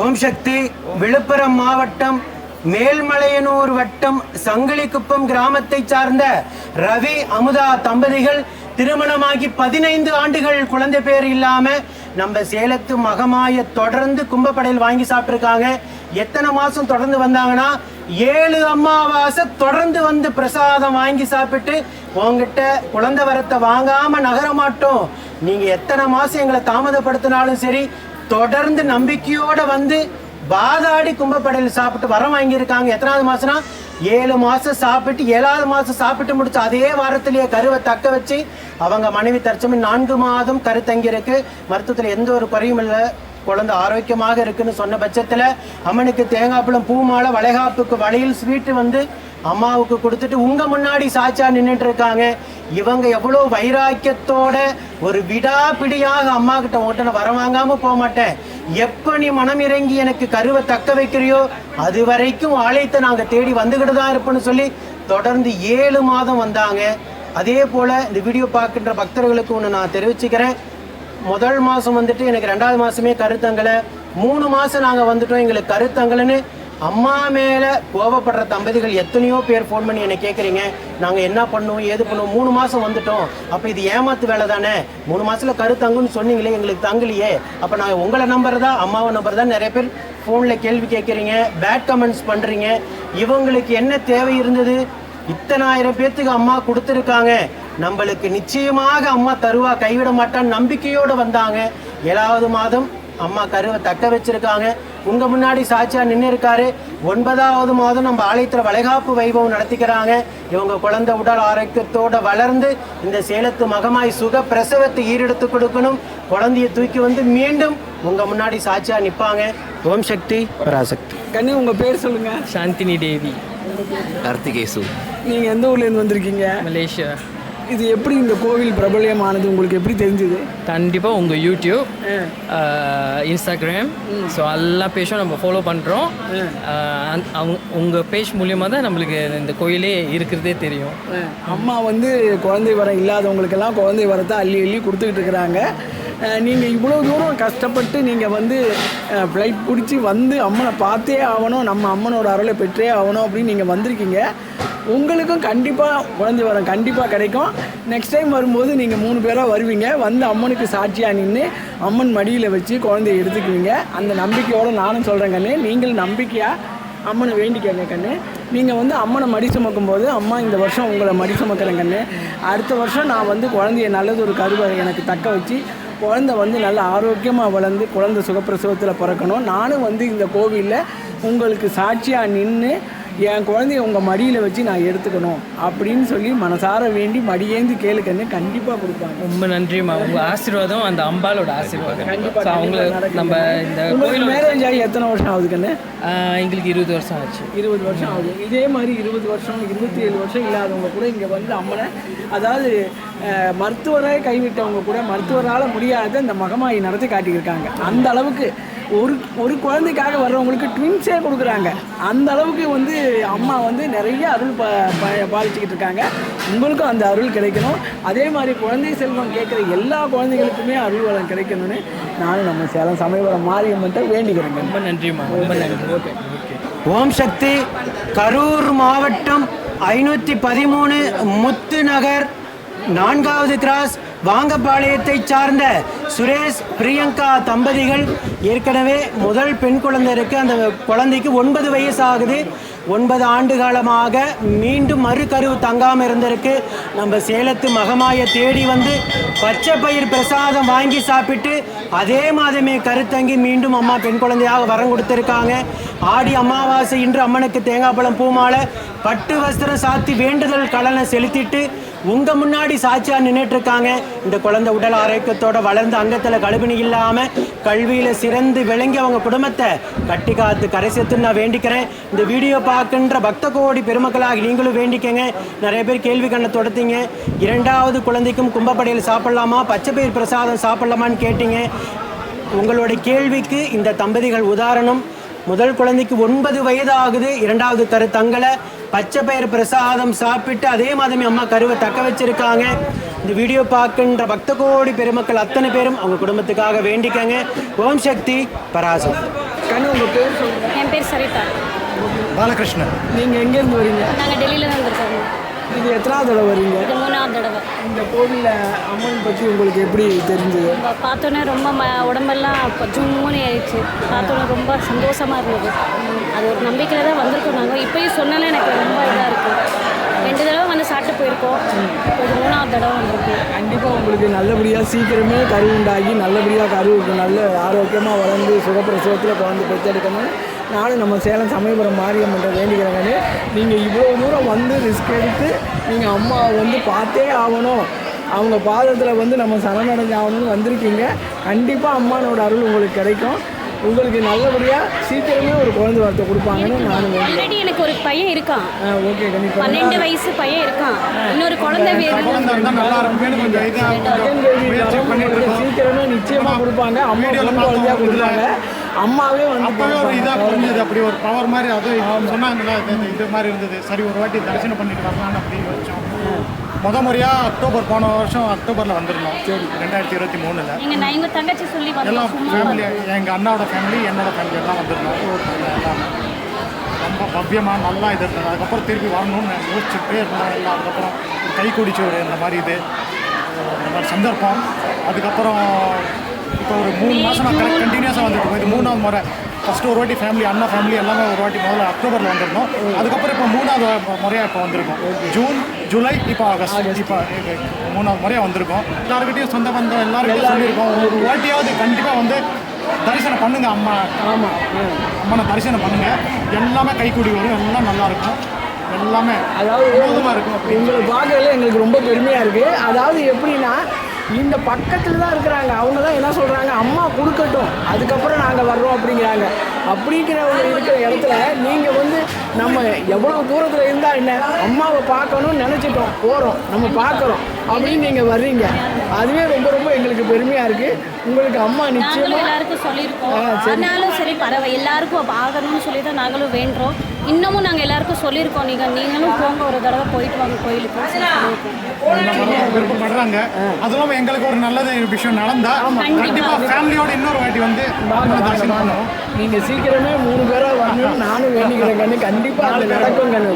ஓம் சக்தி விழுப்புரம் மாவட்டம் மேல்மலையனூர் வட்டம் சங்கிலிக்குப்பம் கிராமத்தை சார்ந்த ரவி அமுதா தம்பதிகள் திருமணமாகி பதினைந்து ஆண்டுகள் குழந்தை பேர் இல்லாம நம்ம சேலத்து மகமாய தொடர்ந்து கும்பப்படையில் வாங்கி சாப்பிட்டுருக்காங்க. எத்தனை மாசம் தொடர்ந்து வந்தாங்கன்னா ஏழு அமாவாசை தொடர்ந்து வந்து பிரசாதம் வாங்கி சாப்பிட்டு உங்ககிட்ட குழந்தை வரத்தை வாங்காம நகர மாட்டோம். நீங்க எத்தனை மாசம் எங்களை தாமதப்படுத்தினாலும் சரி தொடர்ந்து நம்பிக்கையோட வந்து பாதாடி கும்பப்படையில் சாப்பிட்டு வரம் வாங்கியிருக்காங்க. எத்தனாவது மாசம்னா ஏழு மாசம் சாப்பிட்டு ஏழாவது மாசம் சாப்பிட்டு முடிச்சு அதே வாரத்திலேயே கருவை தக்க வச்சு அவங்க மனைவி தற்சமி நான்கு மாதம் கரு தங்கியிருக்கு மருத்துவத்தில் எந்த ஒரு குறையும் இல்லை. குழந்தை ஆரோக்கியமாக இருக்குன்னு சொன்ன பட்சத்தில் அம்மனுக்கு தேங்காய் பழம் பூ மாலை வளைகாப்புக்கு வளையல் ஸ்வீட்டு வந்து அம்மாவுக்கு கொடுத்துட்டு உங்க முன்னாடி சாச்சா நின்றுட்டு இருக்காங்க. இவங்க எவ்வளோ வைராக்கியத்தோட ஒரு விடாப்பிடியாக அம்மா கிட்ட ஓட்டனை வர வாங்காம போக மாட்டேன். எப்ப நீ மனம் இறங்கி எனக்கு கருவை தக்க வைக்கிறியோ அது வரைக்கும் ஆலயத்தை நாங்க தேடி வந்துகிட்டு தான் இருப்போம்னு சொல்லி தொடர்ந்து ஏழு மாதம் வந்தாங்க. அதே போல இந்த வீடியோ பார்க்கின்ற பக்தர்களுக்கு ஒன்று நான் தெரிவிச்சுக்கிறேன். முதல் மாதம் வந்துட்டு எனக்கு ரெண்டாவது மாதமே கருத்தங்களை மூணு மாதம் நாங்கள் வந்துட்டோம். எங்களுக்கு கருத்தங்கள்னு அம்மா மேலே கோவப்படுற தம்பதிகள் எத்தனையோ பேர் ஃபோன் பண்ணி என்னை கேட்குறீங்க நாங்கள் என்ன பண்ணுவோம் ஏது பண்ணுவோம் மூணு மாதம் வந்துட்டோம். அப்போ இது ஏமாத்து வேலை தானே? மூணு மாதத்தில் கருத்தங்குன்னு சொன்னீங்களே எங்களுக்கு தங்கலையே. அப்போ நாங்கள் உங்களை நம்பர் தான் அம்மாவை நம்பர் தான் நிறைய பேர் ஃபோனில் கேள்வி கேட்குறீங்க பேட் கமெண்ட்ஸ் பண்ணுறீங்க இவங்களுக்கு என்ன தேவை இருந்தது? இத்தனாயிரம் பேர்த்துக்கு அம்மா கொடுத்துருக்காங்க. நம்மளுக்கு நிச்சயமாக அம்மா தருவா கைவிட மாட்டான்னு நம்பிக்கையோடு வந்தாங்க. ஏழாவது மாதம் அம்மா கருவை தக்க வச்சிருக்காங்க. உங்க முன்னாடி சாட்சியா நின்று இருக்காரு ஒன்பதாவது மாதம் நம்ம ஆலயத்தில் வளைகாப்பு வைபவம் நடத்திக்கிறாங்க. இவங்க குழந்தை உடல் ஆரோக்கியத்தோட வளர்ந்து இந்த சேலத்து மகமாய் சுக பிரசவத்தை ஈரெடுத்து கொடுக்கணும். குழந்தைய தூக்கி வந்து மீண்டும் உங்க முன்னாடி சாட்சியா நிப்பாங்க. ஓம் சக்தி பராசக்தி. கண்ணு உங்கள் பேர் சொல்லுங்கள் சாந்தினி தேவி. கார்த்திகேசு. நீங்கள் எந்த ஊர்லேருந்து வந்திருக்கீங்க? மலேசியா. இது எப்படி இந்த கோவில் பிரபல்யமானது உங்களுக்கு எப்படி தெரிஞ்சது? கண்டிப்பாக உங்கள் யூடியூப் இன்ஸ்டாகிராம் ஸோ எல்லா பேஜும் நம்ம ஃபாலோ பண்ணுறோம் அவங்க உங்கள் பேஜ் மூலியமாக தான் நம்மளுக்கு இந்த கோயிலே இருக்கிறதே தெரியும். அம்மா வந்து குழந்தை வரம் இல்லாதவங்களுக்கெல்லாம் குழந்தை வரத்தை அள்ளி அள்ளி கொடுத்துக்கிட்டு இருக்கிறாங்க. நீங்கள் இவ்வளோ தூரம் கஷ்டப்பட்டு நீங்கள் வந்து ஃப்ளைட் பிடிச்சி வந்து அம்மனை பார்த்தே ஆகணும் நம்ம அம்மனோட அருளை பெற்றே ஆகணும் அப்படின்னு நீங்கள் வந்திருக்கீங்க. உங்களுக்கும் கண்டிப்பாக குழந்தை வரம் கண்டிப்பாக கிடைக்கும். நெக்ஸ்ட் டைம் வரும்போது நீங்கள் மூணு பேராக வருவீங்க. வந்து அம்மனுக்கு சாட்சியாக நின்று அம்மன் மடியில் வச்சு குழந்தைய எடுத்துக்குவீங்க. அந்த நம்பிக்கையோடு நானும் சொல்கிறேன் கண்ணு. நீங்களும் நம்பிக்கையாக அம்மனை வேண்டிக்கங்க கண்ணு. நீங்கள் வந்து அம்மனை மடி சுமக்கும் போது அம்மா இந்த வருஷம் உங்களை மடி சுமக்கிறேன் கண்ணு. அடுத்த வருஷம் நான் வந்து குழந்தைய நல்லது ஒரு கருவை எனக்கு தக்க வச்சு குழந்தை வந்து நல்ல ஆரோக்கியமாக வளர்ந்து குழந்தை சுகப்பிரசவத்தில் பிறக்கணும். நானும் வந்து இந்த கோவிலில் உங்களுக்கு சாட்சியாக நின்று என் குழந்தைய உங்கள் மடியில் வச்சு நான் எடுத்துக்கணும் அப்படின்னு சொல்லி மனசார வேண்டி மடியேந்து கேளுக்கன்னு கண்டிப்பாக கொடுப்பாங்க. ரொம்ப நன்றிம்மா. உங்கள் ஆசீர்வாதம் அந்த அம்பாலோட ஆசீர்வாதம். ஸோ அவங்கள நம்ம இந்த கோயில் மேரேஜ் ஆகி எத்தனை வருஷம் ஆகுது கண்ணு எங்களுக்கு இருபது வருஷம் ஆச்சு. இருபது வருஷம் ஆகுது. இதே மாதிரி இருபது வருஷம் இருபத்தி ஏழு வருஷம் இல்லாதவங்க கூட இங்கே வந்து அம்மனை அதாவது மருத்துவரை கைவிட்டவங்க கூட மருத்துவரால் முடியாத இந்த மகமாயி நடத்தி காட்டியிருக்காங்க. அந்த அளவுக்கு ஒரு ஒரு குழந்தைக்காக வர்றவங்களுக்கு ட்வின்ஸே கொடுக்குறாங்க. அந்த அளவுக்கு வந்து அம்மா வந்து நிறைய அருள் ப ப- பாலிச்சுக்கிட்டு இருக்காங்க. உங்களுக்கும் அந்த அருள் கிடைக்கணும். அதே மாதிரி குழந்தை செல்வம் கேட்குற எல்லா குழந்தைகளுக்குமே அருள் வளம் கிடைக்கணும்னு நானும் நம்ம சேலம் சமயபுரம் மாரியம்மன்ட்ட வேண்டிக்கிறேங்க. ரொம்ப நன்றிம்மா. ரொம்ப நன்றி. ஓகே. ஓம் சக்தி கரூர் மாவட்டம் ஐநூற்றி பதிமூணு முத்து நகர் நான்காவது கிராஸ் வாங்கப்பாளையத்தை சார்ந்த சுரேஷ் பிரியங்கா தம்பதிகள். ஏற்கனவே முதல் பெண் குழந்தை இருக்கு. அந்த குழந்தைக்கு ஒன்பது வயசு ஆகுது ஒன்பது ஆண்டு காலமாக மீண்டும் மறுகருவு தங்காமல் இருந்திருக்கு. நம்ம சேலத்து மகமாய தேடி வந்து பச்சை பயிர் பிரசாதம் வாங்கி சாப்பிட்டு அதே மாதமே கருத்தங்கி மீண்டும் அம்மா பெண் குழந்தையாக வரம் கொடுத்துருக்காங்க. ஆடி அமாவாசை இன்று அம்மனுக்கு தேங்காய் பழம் பூமாலை பட்டு வஸ்திரம் சாத்தி வேண்டுதல் கடனை செலுத்திட்டு உங்க முன்னாடி சாட்சியா நின்றுட்டு இருக்காங்க இந்த குழந்தை உடல் ஆரோக்கியத்தோட வளர்ந்து அங்கத்துல கழுவினி இல்லாம கல்வியில சிறந்து விளங்கி அவங்க குடும்பத்தை கட்டி காத்து கரை நான் வேண்டிக்கிறேன். இந்த வீடியோ பார்க்கின்ற பக்த கோடி பெருமக்களாக நீங்களும் வேண்டிக்கங்க. நிறைய பேர் கேள்வி கண்ணை தொடர்த்தீங்க இரண்டாவது குழந்தைக்கும் கும்பப்படையில் சாப்பிடலாமா? பச்சை பயிர் பிரசாதம் சாப்பிடலாமான்னு கேட்டீங்க. உங்களுடைய கேள்விக்கு இந்த தம்பதிகள் உதாரணம். முதல் குழந்தைக்கு ஒன்பது வயது ஆகுது இரண்டாவது கரு தங்களை பச்சை பயிர் பிரசாதம் சாப்பிட்டு அதே மாதிரி அம்மா கருவை தக்க வச்சிருக்காங்க. இந்த வீடியோ பார்க்கின்ற பக்த கோடி பெருமக்கள் அத்தனை பேரும் அவங்க குடும்பத்துக்காக வேண்டிக்கங்க. ஓம் சக்தி பராசக்தி. கண்ணு உங்கள் பேர் என் பேர் சரிதா. பாலகிருஷ்ணன். நீங்கள் எங்கேருந்து வரீங்க நாங்கள் டெல்லியில் தான் வந்திருக்கோம். இது எத்தனாவது தடவை வரீங்க? இது மூணாவது தடவை. இந்த கோவிலில் அம்மன் பற்றி உங்களுக்கு எப்படி தெரிஞ்சது? நம்ம பார்த்தோன்னே ரொம்ப ம உடம்பெல்லாம் ஜும்முன்னு ஆயிடுச்சு. பார்த்தோன்னே ரொம்ப சந்தோஷமாக இருந்தது. அது ஒரு நம்பிக்கையில் தான் வந்திருக்கோம் நாங்கள் இப்போயும் சொன்னாலே எனக்கு ரொம்ப இதாக இருக்குது ரெண்டு தடவை வந்து சாப்பிட்டு போயிருக்கோம். இப்போ இது மூணாவது தடவை வந்திருக்கோம் கண்டிப்பாக உங்களுக்கு நல்லபடியாக சீக்கிரமே கரு உண்டாகி நல்லபடியாக கரு நல்ல ஆரோக்கியமாக வளர்ந்து சுகப்பிரசவத்தில் குழந்தை பெற்றெடுக்கணும்னு நானும் நம்ம சேலம் சமயபுரம் மாரியம்மன்ற வேண்டிக்கிறேங்கன்னு நீங்கள் இவ்வளோ தூரம் வந்து ரிஸ்க் எடுத்து நீங்கள் அம்மாவை வந்து பார்த்தே ஆகணும். அவங்க பாதத்தில் வந்து நம்ம சரணடைஞ்சு ஆகணும்னு வந்திருக்கீங்க. கண்டிப்பாக அம்மானோட அருள் உங்களுக்கு கிடைக்கும். உங்களுக்கு நல்லபடியாக சீக்கிரமே ஒரு குழந்தை வார்த்தை கொடுப்பாங்கன்னு நானும் வேண்டிக்கிறேன் ஆல்ரெடி எனக்கு ஒரு பையன் இருக்கான். ஆ ஓகே கண்டிப்பாக பன்னெண்டு வயசு பையன் இருக்கான். இன்னொரு குழந்தை சீக்கிரமே நிச்சயமா கொடுப்பாங்க. அம்மா வீடியோல பொண்ணு குழந்தையா பார்த்தோம் இதுல. கொடுப்பாங்க. அம்மாவே வந்து அப்பவே ஒரு இதாக புரிஞ்சது அப்படி ஒரு பவர் மாதிரி அது சொன்னாங்கல்ல இது மாதிரி இருந்தது. சரி ஒரு வாட்டி தரிசனம் பண்ணிட்டு வரலாம்னு அப்படின்னு வச்சோம். முத முறையாக அக்டோபர் போன வருஷம் அக்டோபரில் வந்திருந்தோம். ரெண்டாயிரத்தி இருபத்தி மூணில். எங்கள் தங்கச்சி சொல்லி எல்லாம் ஃபேமிலி எங்கள் அண்ணாவோட ஃபேமிலி என்னோட ஃபேமிலி எல்லாம் வந்திருந்தோம். ரொம்ப பவ்யமாக நல்லா இது இருந்தது. அதுக்கப்புறம் திருப்பி வரணும்னு நான் யோசிச்சுட்டே இருந்தோம் எல்லாம். அதுக்கப்புறம் ஒரு கை குடிச்சோறு இந்த மாதிரி இது இந்த மாதிரி சந்தர்ப்பம். அதுக்கப்புறம் இப்போ ஒரு மூணு மாதம் நான் கரெக்ட் கண்டினியூஸாக வந்துட்டு இருக்கோம். இது மூணாவது முறை. ஃபஸ்ட்டு ஒரு வாட்டி ஃபேமிலி அண்ணா ஃபேமிலி எல்லாமே ஒரு வாட்டி முதல்ல அக்டோபரில் வந்திருந்தோம். அதுக்கப்புறம் இப்போ மூணாவது முறையாக இப்போ வந்திருக்கோம். ஜூன் ஜூலை இப்போ ஆகஸ்ட். இப்போ மூணாவது முறையாக வந்திருக்கோம். எல்லாருக்கிட்டையும் சொந்த பந்தம் எல்லாருக்கிட்டையும் சொல்லியிருக்கோம். ஒரு வாட்டியாவது கண்டிப்பாக வந்து தரிசனம் பண்ணுங்க அம்மா. ஆமாம் அம்மனை தரிசனம் பண்ணுங்க. எல்லாமே கைக்கூடி வரும். எல்லாம் நல்லா இருக்கும். எல்லாமே அதாவது இருக்கும் அப்படி உங்களை பார்க்கறதுல எங்களுக்கு ரொம்ப பெருமையாக இருக்குது அதாவது எப்படின்னா இந்த பக்கத்தில் தான் இருக்கிறாங்க. அவங்க தான் என்ன சொல்கிறாங்க அம்மா கொடுக்கட்டும். அதுக்கப்புறம் நாங்கள் வர்றோம் அப்படிங்கிறாங்க. அப்படிங்கிறவங்க இருக்கிற இடத்துல நீங்கள் வந்து நம்ம எவ்வளோ தூரத்தில் இருந்தால் என்ன? அம்மாவை பார்க்கணும்னு நினச்சிட்டோம். போகிறோம் நம்ம பார்க்குறோம். அப்படின்னு நீங்கள் வர்றீங்க. அதுவே ரொம்ப ரொம்ப எங்களுக்கு பெருமையாக இருக்குது உங்களுக்கு அம்மா நிச்சயமாக எல்லாருக்கும் சொல்லியிருக்கோம். ஆனாலும் சரி பரவாயில்ல எல்லாருக்கும் அப்ப ஆகணும்னு சொல்லி தான் நாங்களும் வேண்டுறோம். இன்னமும் நாங்கள் எல்லாருக்கும் சொல்லியிருக்கோம். நீங்கள் நீங்களும் போங்க ஒரு தடவை போயிட்டு வாங்க கோயிலுக்கு. விருப்பப்படுறாங்க அது இல்லாமல் எங்களுக்கு ஒரு நல்லது விஷயம் நடந்தா கண்டிப்பா ஃபேமிலியோட இன்னொரு வாட்டி வந்து நீங்கள் சீக்கிரமே மூணு பேராக வரணும்னு நானும் வேண்டிக்கிறேன் கண்ணு. கண்டிப்பாக அது நடக்கும் கண்ணு.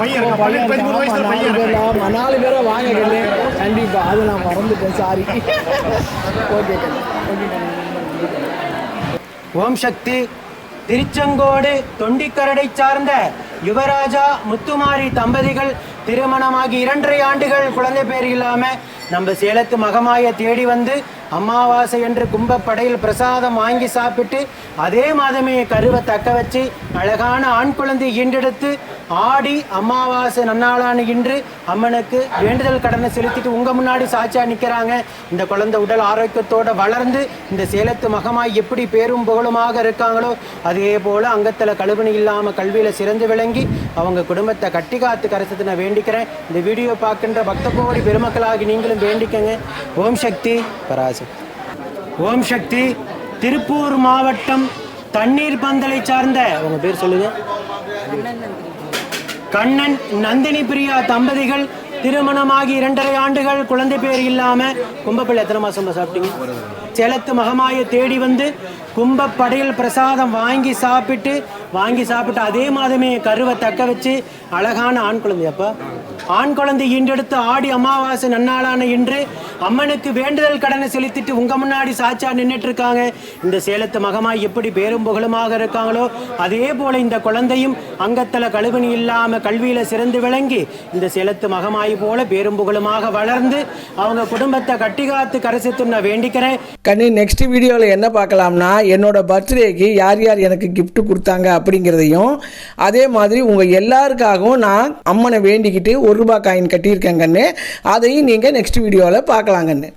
பையன் நாலு பையன் பேர் இருக்கா? ஆமா, நாலு பேரை வாங்க கண்ணு. கண்டிப்பா. அது நான் மறந்துட்டேன் சாரி ஓகே கண்ணு. ஓகே கண்ணு. ஓம் சக்தி. திருச்செங்கோடு தொண்டிக்கரடை சார்ந்த யுவராஜா முத்துமாரி தம்பதிகள் திருமணமாகி இரண்டரை ஆண்டுகள் குழந்தை பேர் இல்லாமல் நம்ம சேலத்து மகமாய தேடி வந்து அமாவாசை என்று கும்பப்படையில் பிரசாதம் வாங்கி சாப்பிட்டு அதே மாதமே கருவை தக்க வச்சு அழகான ஆண் குழந்தை ஈண்டெடுத்து ஆடி அமாவாசை நன்னாளான இன்று அம்மனுக்கு வேண்டுதல் கடனை செலுத்திட்டு உங்க முன்னாடி சாட்சியா நிக்கிறாங்க. இந்த குழந்தை உடல் ஆரோக்கியத்தோட வளர்ந்து இந்த சேலத்து மகமாய் எப்படி பேரும் புகழுமாக இருக்காங்களோ அதே போல அங்கத்துல கழுவணி இல்லாம கல்வியில சிறந்து விளங்கி அவங்க குடும்பத்தை கட்டி காத்து கரைச்சது நான் வேண்டிக்கிறேன். இந்த வீடியோ பார்க்கின்ற பக்த கோடி பெருமக்களாகி நீங்களும் வேண்டிக்கங்க. ஓம் சக்தி பராசி ஓம் சக்தி திருப்பூர் மாவட்டம் தண்ணீர் பந்தலை சார்ந்த உங்க பேர் சொல்லுங்க. கண்ணன் நந்தினி பிரியா தம்பதிகள் திருமணமாகி இரண்டரை ஆண்டுகள் குழந்தை பேர் இல்லாம கும்பப்பிள்ளை எத்தனை மாசம் சாப்பிட்டீங்க? சேலத்து மகமாய தேடி வந்து கும்பப்படையில் பிரசாதம் வாங்கி சாப்பிட்டு வாங்கி சாப்பிட்டு அதே மாதமே கருவை தக்க வச்சு அழகான ஆண் குழந்தையப்பா. ஆண் குழந்தை ஈண்டெடுத்து ஆடி அமாவாசை நன்னாளான இன்று அம்மனுக்கு வேண்டுதல் கடனை செலுத்திட்டு உங்க முன்னாடி சாச்சா நின்றுட்டு இருக்காங்க இந்த சேலத்து மகமாய் எப்படி பேரும் புகழுமாக இருக்காங்களோ அதே போல இந்த குழந்தையும் அங்கத்தில் கழுவணி இல்லாம கல்வியில சிறந்து விளங்கி இந்த சேலத்து மகமாய் போல பேரும் புகழுமாக வளர்ந்து அவங்க குடும்பத்தை கட்டி காத்து கரைசித்து நான் வேண்டிக்கிறேன். கண்ணு நெக்ஸ்ட் வீடியோவில் என்ன பார்க்கலாம்னா என்னோட பர்த்டேக்கு யார் யார் எனக்கு கிஃப்ட் கொடுத்தாங்க அப்படிங்கிறதையும் அதே மாதிரி உங்கள் எல்லாருக்காகவும் நான் அம்மனை வேண்டிக்கிட்டு ஒரு ரூபாய் காயின் கட்டியிருக்கேன் கண்ணு. அதையும் நீங்கள் நெக்ஸ்ட் வீடியோவில் பார்க்கலாம் கண்ணு